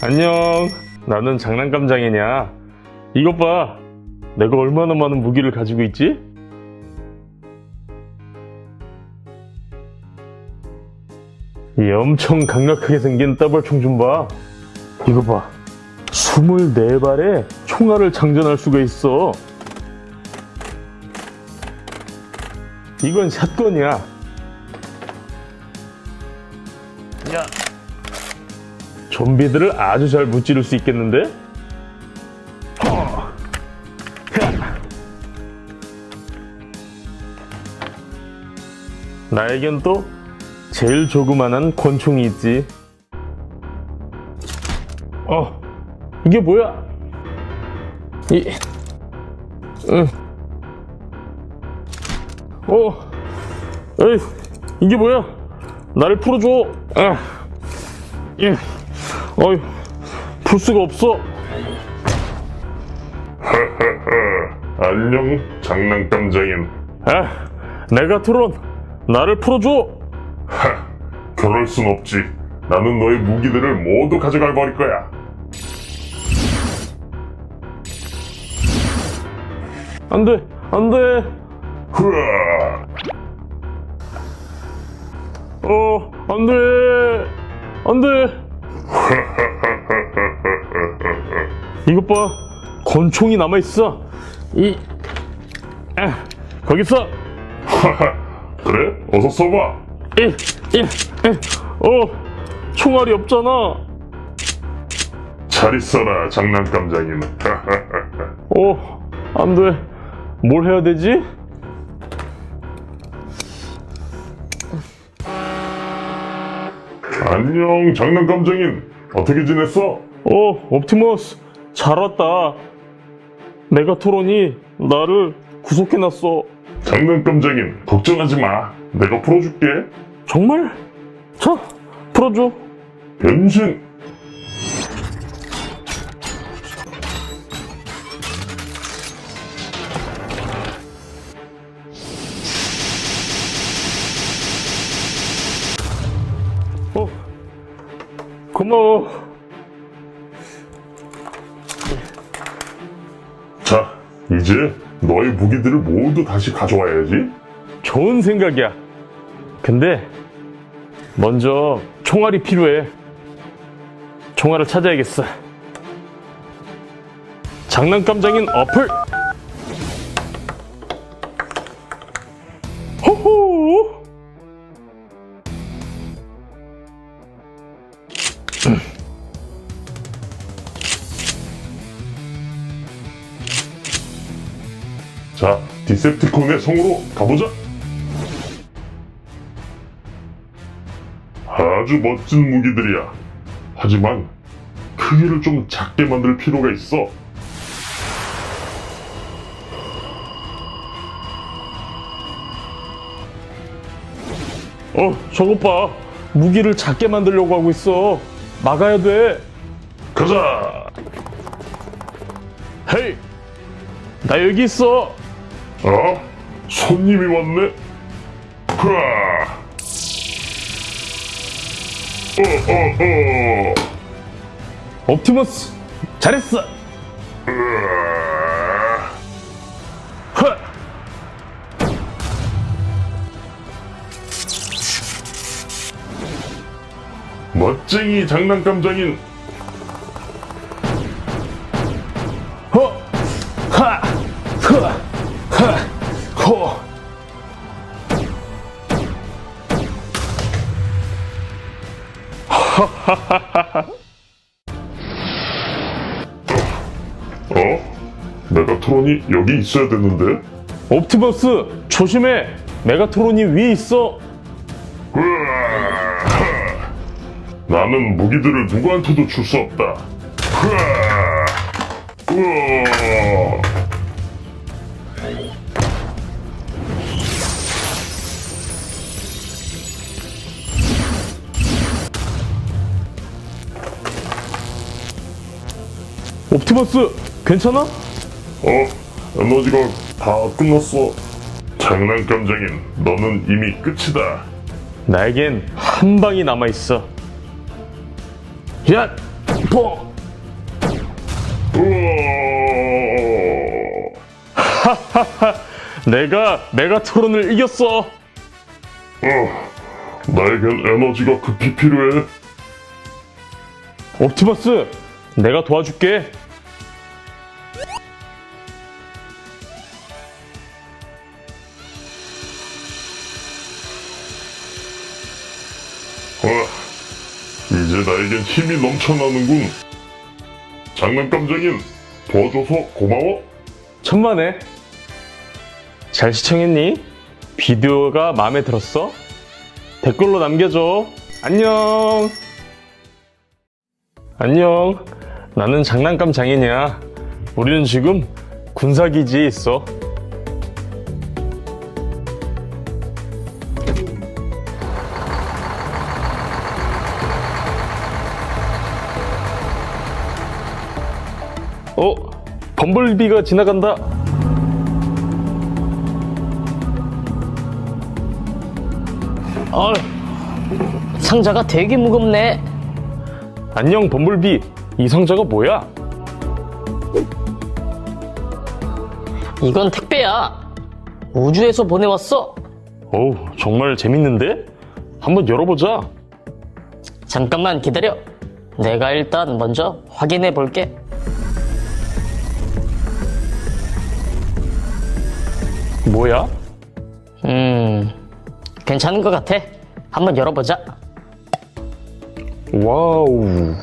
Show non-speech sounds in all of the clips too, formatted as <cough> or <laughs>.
안녕. 나는 장난감 장이냐. 이것 봐. 내가 얼마나 많은 무기를 가지고 있지? 이 엄청 강력하게 생긴 더블총 좀 봐. 이거 봐. 24발의 총알을 장전할 수가 있어. 이건 샷건이야. 야. 좀비들을 아주 잘 무찌를 수 있겠는데? 나에겐 또 제일 조그만한 권총이 있지. 어, 이게 뭐야? 이, 응. 어, 에이, 이게 뭐야? 나를 풀어줘. 아, 예. 어휴, 풀 수가 없어. <laughs> 안녕, 장난감 장인. 아, 메가트론, 나를 풀어줘. 하, 그럴 순 없지. 나는 너의 무기들을 모두 가져가 버릴 거야. 안 돼, 안 돼. 흐아! 어, 안 돼. 안 돼. <laughs> 이것 봐. 권총이 남아있어. 이, 아, 거기 있어. <laughs> 그래? 어서 써봐. 1, 1, 1. 어, 총알이 없잖아. 잘 있어라, 장난감 장인. <laughs> 어, 안 돼. 뭘 해야 되지? 안녕, 장난감장인. 어떻게 지냈어? 어, 옵티머스. 잘 왔다. 메가토론이 나를 구속해놨어. 장난감장인, 걱정하지 마. 내가 풀어줄게. 정말? 자, 풀어줘. 변신! 고마워. 자, 이제 너의 무기들을 모두 다시 가져와야지. 좋은 생각이야. 근데, 먼저 총알이 필요해. 총알을 찾아야겠어. 장난감장인 어플! 자, 디셉티콘의 성으로 가보자. 아주 멋진 무기들이야. 하지만 크기를 좀 작게 만들 필요가 있어. 어, 저것 봐. 무기를 작게 만들려고 하고 있어. 막아야 돼. 가자. 헤이! 나 여기 있어. 어? 손님이 왔네. 흐아. 어어어. 옵티머스, 잘했어. 으아. 허! 멋쟁이 장난감장인 어? 메가트론이 여기 있어야 되는데? 옵티머스, 조심해. 메가트론이 위에 있어. 으아! 나는 무기들을 누구한테도 줄 수 없다. 으아! 우와! 옵티머스, 괜찮아? 어? 에너지가 다 끝났어. 장난감장인, 너는 이미 끝이다. 나에겐 한 방이 남아 있어. 야, 펑! 우와! <laughs> 내가 메가트론을 이겼어! 어, 나에겐 에너지가 급히 필요해. 옵티머스, 내가 도와줄게. 이제 나에겐 힘이 넘쳐나는군. 장난감쟁인, 도와줘서 고마워. 천만에. 잘 시청했니? 비디오가 마음에 들었어? 댓글로 남겨줘. 안녕. 안녕. 나는 장난감 장인이야. 우리는 지금 군사기지에 있어. 어? 범블비가 지나간다. 어, 상자가 되게 무겁네. 안녕 범블비. 이 상자가 뭐야? 이건 택배야. 우주에서 보내왔어. 어우, 정말 재밌는데? 한번 열어보자. 잠깐만 기다려. 내가 일단 먼저 확인해 볼게. 뭐야? 음, 괜찮은 것 같아. 한번 열어보자. 와우.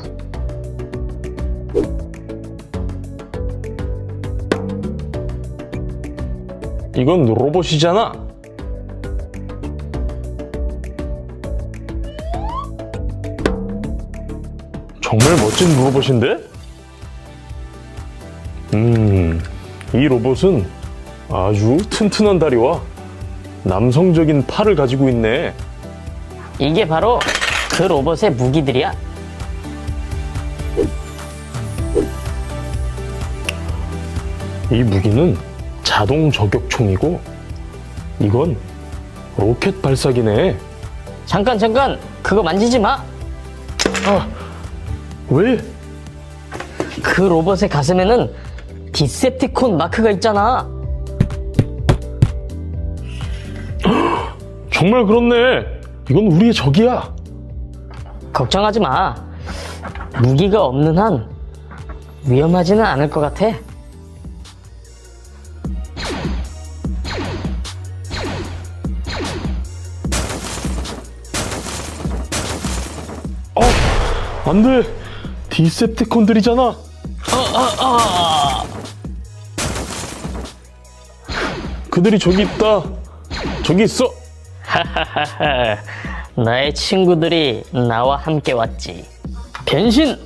이건 로봇이잖아. 정말 멋진 로봇인데? 음, 이 로봇은 아주 튼튼한 다리와 남성적인 팔을 가지고 있네. 이게 바로 그 로봇의 무기들이야. 이 무기는 자동 저격총이고 이건 로켓 발사기네. 잠깐 잠깐 그거 만지지 마. 아, 왜? 그 로봇의 가슴에는 디셉티콘 마크가 있잖아. 정말 그렇네. 이건 우리의 적이야. 걱정하지 마. 무기가 없는 한 위험하지는 않을 것 같아. 안 돼. 디셉티콘들이잖아. 그들이 저기 있다. 저기 있어. 나의 친구들이 나와 함께 왔지. 변신!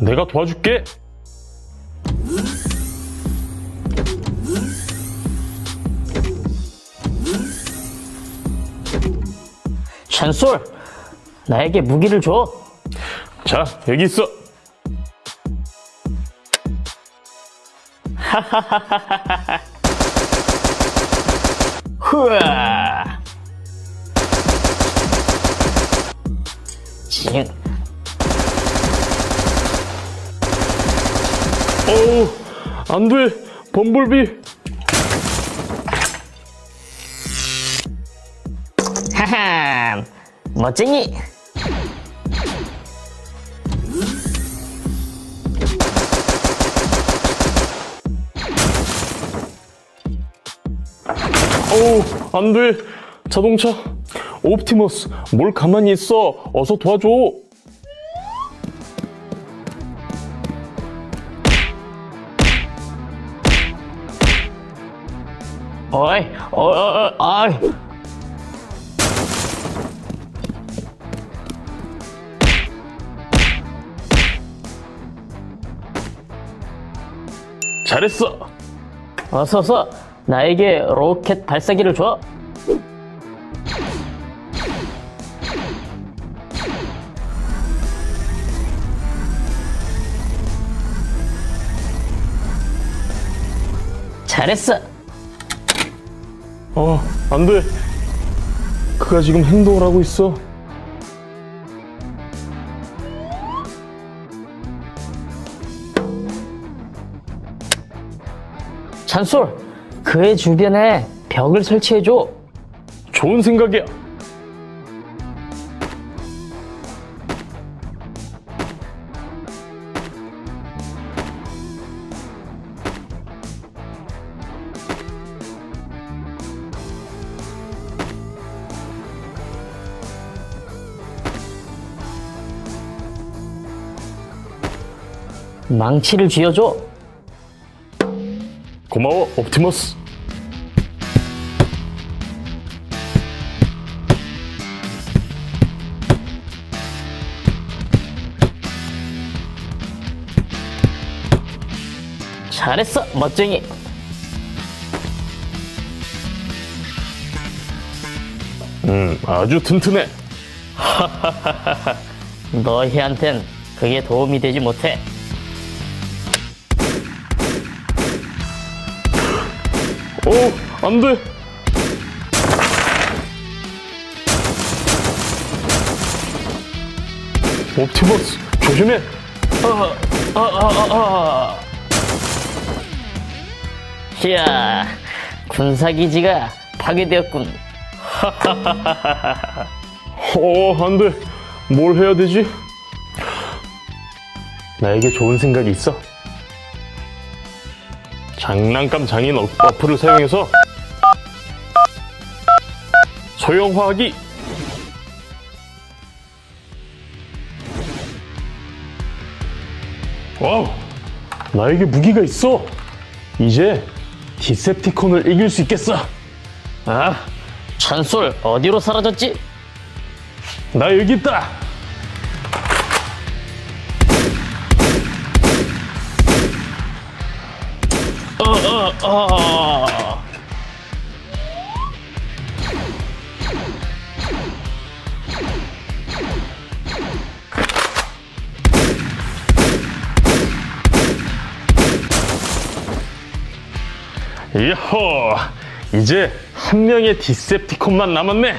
내가 도와줄게. 챈솔! 나에게 무기를 줘. 자, 여기 있어. <laughs> 후아! 징. 어우, 안 돼. 범블비. 하하! 멋쟁이! 어우, 안 돼. 자동차. 옵티머스, 뭘 가만히 있어. 어서 도와줘. 어이, 어, 어, 어, 아이. 잘했어. 어서서 나에게 로켓 발사기를 줘. 잘했어. 어, 안 돼. 링크가 지금 행동을 하고 있어. 찬솔, 그의 주변에 벽을 설치해줘. 좋은 생각이야. 망치를 쥐어줘. 고마워, 옵티머스. 잘했어, 멋쟁이. 음, 아주 튼튼해. <laughs> 너희한텐 그게 도움이 되지 못해. 어, 안 돼. 옵티머스, 조심해. 어. 이야, 군사기지가 파괴되었군. <laughs> 어, 안 돼. 뭘 해야 되지? 나에게 좋은 생각이 있어. 장난감 장인 어- 어플을 사용해서 소형화하기. 와우, 나에게 무기가 있어. 이제 디셉티콘을 이길 수 있겠어. 아, 찬솔 어디로 사라졌지? 나 여기 있다. 어. 이호 이제 한 명의 디셉티콘만 남았네.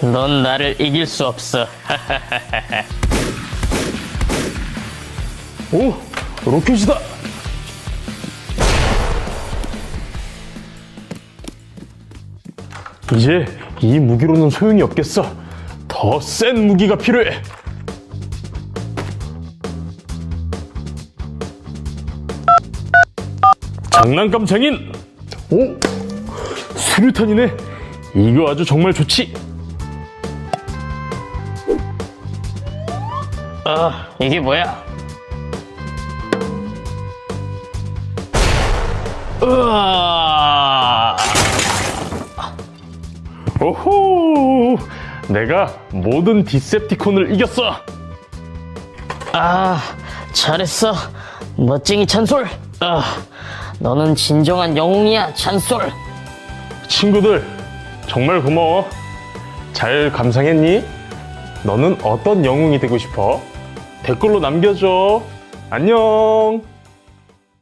넌 나를 이길 수 없어. <laughs> 오 로켓이다. 이제 이 무기로는 소용이 없겠어. 더 센 무기가 필요해. 장난감 장인. 오 수류탄이네. 이거 아주 정말 좋지. 아, 이게 뭐야? 으아! 오호! 내가 모든 디셉티콘을 이겼어. 아, 잘했어. 멋쟁이 찬솔. 아, 너는 진정한 영웅이야, 찬솔. 친구들, 정말 고마워. 잘 감상했니? 너는 어떤 영웅이 되고 싶어? 댓글로 남겨줘. 안녕.